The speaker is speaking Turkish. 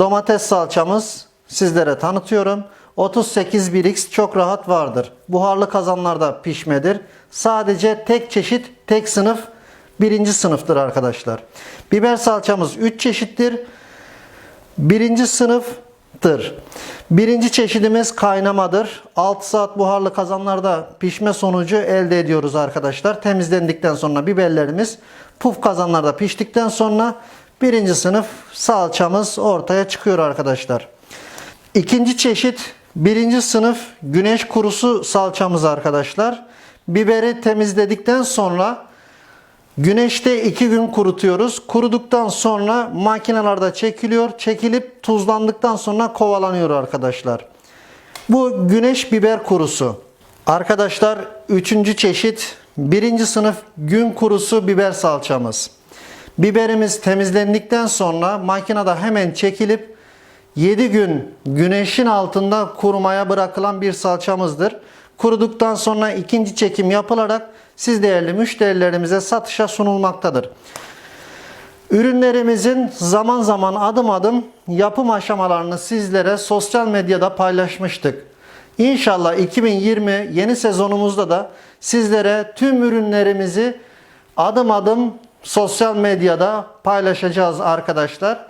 Domates salçamız sizlere tanıtıyorum. 38 1x çok rahat vardır. Buharlı kazanlarda pişmedir. Sadece tek çeşit, tek sınıf, birinci sınıftır arkadaşlar. Biber salçamız 3 çeşittir. Birinci sınıftır. Birinci çeşidimiz kaynamadır. 6 saat buharlı kazanlarda pişme sonucu elde ediyoruz arkadaşlar. Temizlendikten sonra biberlerimiz puf kazanlarda piştikten sonra birinci sınıf salçamız ortaya çıkıyor arkadaşlar. İkinci çeşit birinci sınıf güneş kurusu salçamız arkadaşlar. Biberi temizledikten sonra Güneşte 2 gün kurutuyoruz. Kuruduktan sonra makinelerde çekiliyor. Çekilip tuzlandıktan sonra kovalanıyor arkadaşlar. Bu güneş biber kurusu. Arkadaşlar 3. çeşit 1. sınıf gün kurusu biber salçamız. Biberimiz temizlendikten sonra makinede hemen çekilip 7 gün güneşin altında kurumaya bırakılan bir salçamızdır. Kuruduktan sonra ikinci çekim yapılarak siz değerli müşterilerimize satışa sunulmaktadır. Ürünlerimizin zaman zaman adım adım yapım aşamalarını sizlere sosyal medyada paylaşmıştık. İnşallah 2020 yeni sezonumuzda da sizlere tüm ürünlerimizi adım adım sosyal medyada paylaşacağız arkadaşlar.